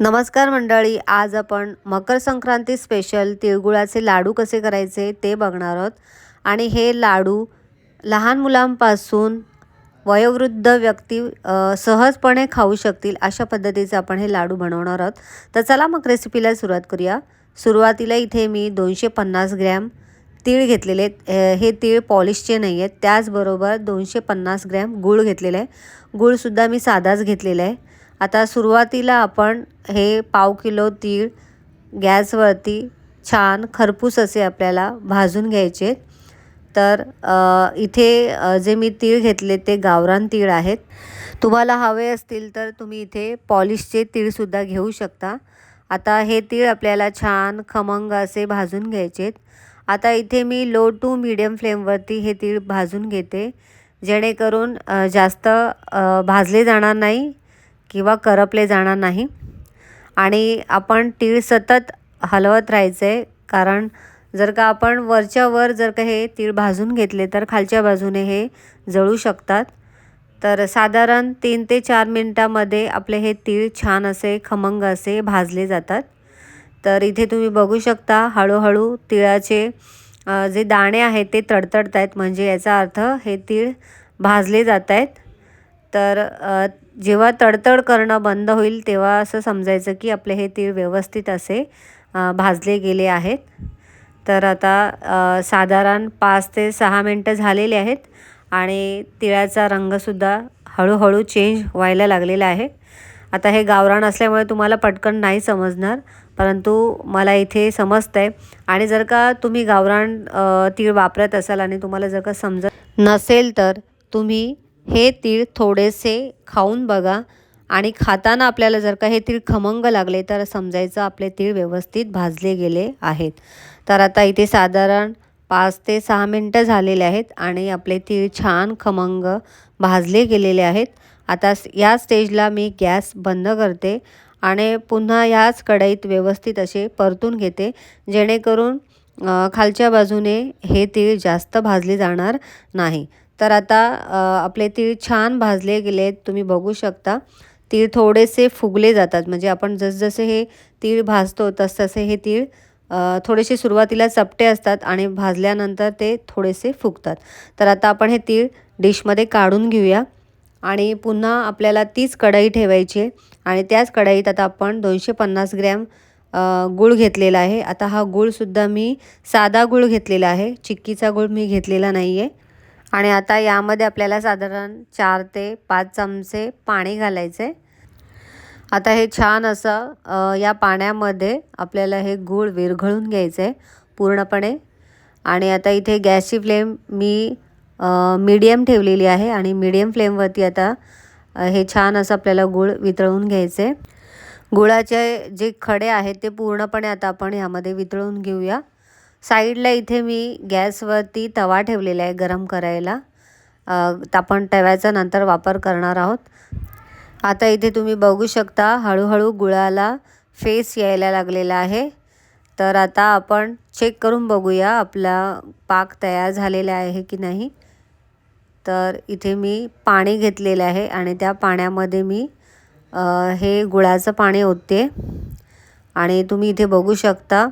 नमस्कार मंडळी आज आपण मकर संक्रांती स्पेशल तिळगुळाचे लाडू कसे करायचे ते बघणार आहोत. आणि हे लाडू लहान मुलांपासून वयोवृद्ध व्यक्ती सहजपणे खाऊ शकतील अशा पद्धतीचे आपण हे लाडू बनवणार आहोत. तर चला मग रेसिपीला सुरुवात करूया. सुरुवातीला इथे मी दोनशे पन्नास ग्रॅम तीळ घेतलेले आहेत. हे तीळ पॉलिशचे नाही आहेत. त्याचबरोबर दोनशे पन्नास ग्रॅम गूळ घेतलेलं आहे. गूळसुद्धा मी साधाच घेतलेला आहे. आता सुरुवातीला आपण हे पाव किलो तीळ गॅसवरती छान खरपूस असे आपल्याला भाजून घ्यायचे तर इथे जे मी तीळ घेतले ते गावरान तीळ आहेत. तुम्हाला हवे असतील तर तुम्ही इथे पॉलिशचे तीळसुद्धा घेऊ शकता. आता हे तीळ आपल्याला छान खमंग असे भाजून घ्यायचेत आता इथे मी लो टू मीडियम फ्लेमवरती हे तीळ भाजून घेते. जेणेकरून जास्त भाजले जाणार नाही. किंवा करपले जाणार नाही. आणि आपण तीळ सतत हलवत राहायचं आहे कारण जर का आपण वरच्या वर जर का हे तीळ भाजून घेतले तर खालच्या बाजूने हे जळू शकतात. तर साधारण तीन ते चार मिनटामध्ये आपले हे तीळ छान असे खमंग असे भाजले जातात. तर इथे तुम्ही बघू शकता हळूहळू तिळाचे जे दाणे आहेत ते तडतडत आहेत म्हणजे याचा अर्थ हे तीळ भाजले जात आहेत तर जेव्हा तडतड करणं बंद होईल तेव्हा असं समजायचं की आपले हे तीळ व्यवस्थित असे भाजले गेले आहेत. तर आता साधारण पाच ते सहा मिनटं झालेले आहेत आणि तिळाचा रंगसुद्धा हळूहळू चेंज व्हायला लागलेला आहे. आता हे गावरान असल्यामुळे तुम्हाला पटकन नाही समजणार परंतु मला इथे समजतं आहे आणि जर का तुम्ही गावरान तीळ वापरत असाल आणि तुम्हाला जर का समजत नसेल तर तुम्ही हे तीळ थोडेसे खाऊन बघा. आणि खाताना आपल्याला जर का हे तीळ खमंग लागले तर समजायचं आपले तीळ व्यवस्थित भाजले गेले आहेत. तर आता इथे साधारण पाच ते सहा मिनटं झालेले आहेत आणि आपले तीळ छान खमंग भाजले गेलेले आहेत. आता या स्टेजला मी गॅस बंद करते आणि पुन्हा ह्याच कढईत व्यवस्थित असे परतून घेते जेणेकरून खालच्या बाजूने हे तीळ जास्त भाजले जाणार नाही. तर आता आपले तीळ छान भाजले गेले आहेत तुम्ही बघू शकता. तीळ थोडेसे फुगले जातात म्हणजे आपण जसजसे हे तीळ भाजतो तसतसे हे तीळ थोडेसे सुरुवातीला चपटे असतात आणि भाजल्यानंतर ते थोडेसे फुगतात. तर आता आपण हे तीळ डिशमध्ये काढून घेऊया आणि पुन्हा आपल्याला तीच कढई ठेवायची आहे आणि त्याच कढईत आता आपण दोनशे पन्नास ग्रॅम गुळ गूळ घेतलेला आहे. आता हा गूळसुद्धा मी साधा गूळ घेतलेला आहे चिक्कीचा गूळ मी घेतलेला नाही आहे आणि आता यामध्ये आपल्याला साधारण चार ते पाच चमचे पाणी घालायचे. आता हे छान असं या पाण्यामध्ये आपल्याला हे गूळ विरघळून घ्यायचं आहे पूर्णपणे. आणि आता इथे गॅसची फ्लेम मी मीडियम ठेवलेली आहे आणि मीडियम फ्लेमवरती आता हे छान असं आपल्याला गूळ वितळून घ्यायचे. गुळाचे जे खडे आहेत ते पूर्णपणे आता आपण ह्यामध्ये वितळून घेऊया. साईडला इथे मी गॅसवरती तवा ठेवलेला आहे गरम करायला. आपण तव्याचा नंतर वापर करणार आहोत. आता इथे तुम्ही बघू शकता हळूहळू गुळाला फेस यायला लागलेला आहे. तर आता आपण चेक करून बघूया आपला पाक तयार झालेला आहे की नाही. तर इथे मी पाणी घेतलेलं आहे आणि त्या पाण्यामध्ये मी हे गुळाचं पाणी ओतते. आणि तुम्ही इथे बघू शकता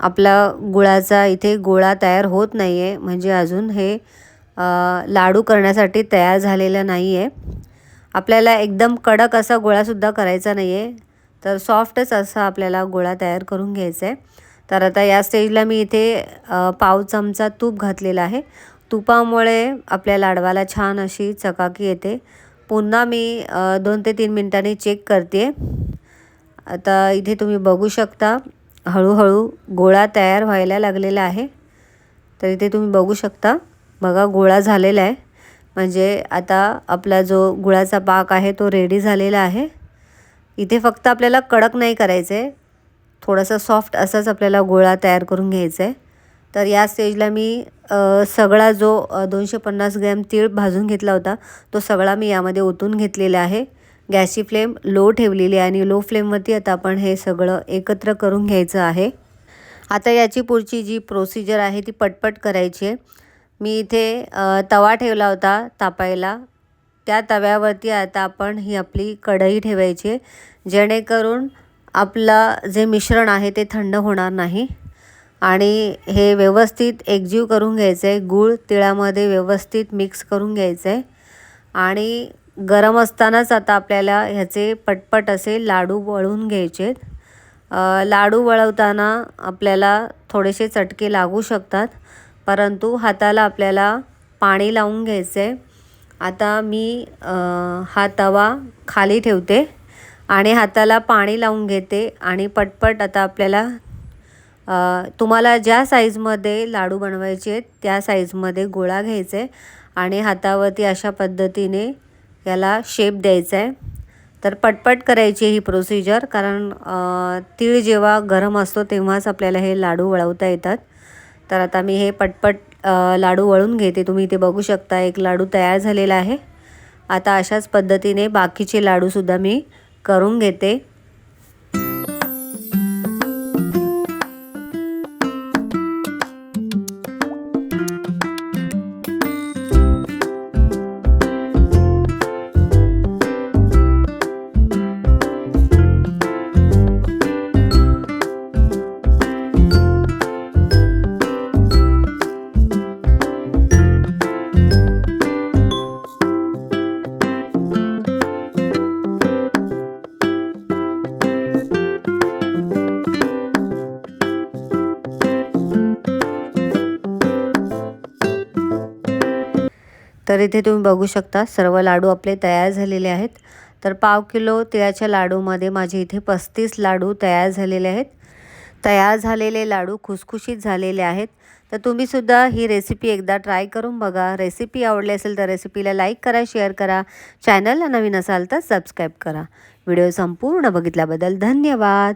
आपला गुळाचा इथे गोळा तयार होत नाही आहे म्हणजे अजून हे लाडू करण्यासाठी तयार झालेलं नाही आहे आपल्याला एकदम कडक असा गोळासुद्धा करायचा नाही आहे तर सॉफ्टच असा आपल्याला गोळा तयार करून घ्यायचा आहे तर आता या स्टेजला मी इथे पाव चमचा तूप घातलेला आहे. तुपामुळे आपल्या लाडवाला छान अशी चकाकी येते. पुन्हा मी दोन ते तीन मिनटांनी चेक करते आता इथे तुम्ही बघू शकता. हळूहळू गोळा तयार व्हायला लागलेला आहे. तर इथे तुम्ही बघू शकता बघा गोळा झालेला आहे. म्हणजे आता आपला जो गुळाचा पाक आहे तो रेडी झालेला आहे. इथे फक्त आपल्याला कडक नाही करायचं आहे थोडासा सॉफ्ट असाच आपल्याला गोळा तयार करून घ्यायचा आहे तर या स्टेजला मी सगळा जो दोनशे पन्नास ग्रॅम तीळ भाजून घेतला होता तो सगळा मी यामध्ये ओतून घेतलेला आहे. गॅसची फ्लेम लो ठेवलेली आहे आणि लो फ्लेमवरती आता आपण हे सगळं एकत्र करून घ्यायचं आहे. आता याची पुढची जी प्रोसिजर आहे ती पटपट करायची आहे. मी इथे तवा ठेवला होता तापायला. त्या तव्यावरती आता आपण ही आपली कढई ठेवायची आहे. जेणेकरून आपलं जे मिश्रण आहे ते थंड होणार नाही. आणि हे व्यवस्थित एकजीव करून घ्यायचं आहे. गूळ तिळामध्ये व्यवस्थित मिक्स करून घ्यायचं आहे. आणि गरम असतानाच आता आपल्याला ह्याचे पटपट असे लाडू वळून घ्यायचे आहेत लाडू वळवताना आपल्याला थोडेसे चटके लागू शकतात परंतु हाताला आपल्याला पाणी लावून घ्यायचं. आहे आता मी हा तवा खाली ठेवते आणि हाताला पाणी लावून घेते आणि पटपट आता आपल्याला तुम्हाला ज्या साईजमध्ये लाडू बनवायचे आहेत त्या साईजमध्ये गोळा घ्यायचा आहे आणि हातावरती अशा पद्धतीने याला शेप द्यायचा आहे. तर पटपट करायची ही प्रोसिजर कारण तीळ जेव्हा गरम असतो तेव्हाच आपल्याला हे लाडू वळवता येतात. तर आता मी हे पटपट लाडू वळून घेते. तुम्ही इथे बघू शकता एक लाडू तयार झालेला आहे. आता अशाच पद्धतीने बाकीचे लाडूसुद्धा मी करून घेते. तर इथे तुम्ही बघू शकता सर्व लाडू आपले तयार झालेले आहेत. तर पाव किलो तिळाच्या लाडूमध्ये माझे इथे पस्तीस लाडू तयार झालेले आहेत. तयार झालेले लाडू खुसखुशीत झालेले आहेत. तर तुम्हीसुद्धा ही रेसिपी एकदा ट्राय करून बघा. रेसिपी आवडली असेल तर रेसिपीला लाईक करा शेअर करा. चॅनलला नवीन असाल तर सबस्क्राईब करा. व्हिडिओ संपूर्ण बघितल्याबद्दल धन्यवाद.